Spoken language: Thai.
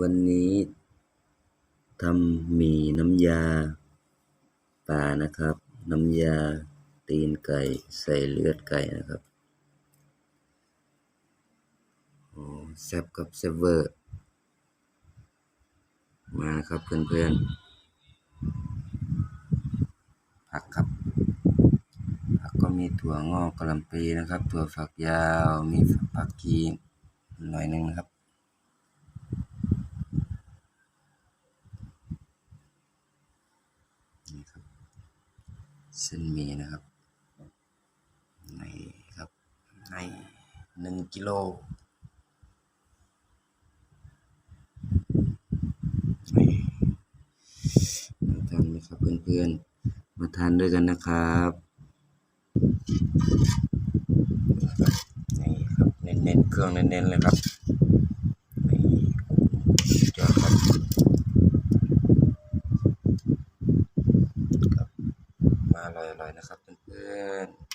วันนี้ทำหมี่น้ำยาป่านะครับ น้ำยาตีนไก่ใส่เลือดไก่นะครับโอ้แซบกับแซบเวอร์ มาครับเพื่อนๆ ผักครับ ผักก็มีถั่วงอกกระลำปีนะครับ ถั่วฝักยาว มีผักกีหน่อยหนึ่งนะครับ นี่ครับ เส้นมีนะครับ ในครับ ในหนึ่งกิโลมาทานไหมครับเพื่อนๆ มาทานด้วยกันนะครับนี่ครับเน้นๆเครื่องเน้นๆเลยครับนี่สุดยอดครับครับ มา อร่อยๆนะครับเพื่อนๆ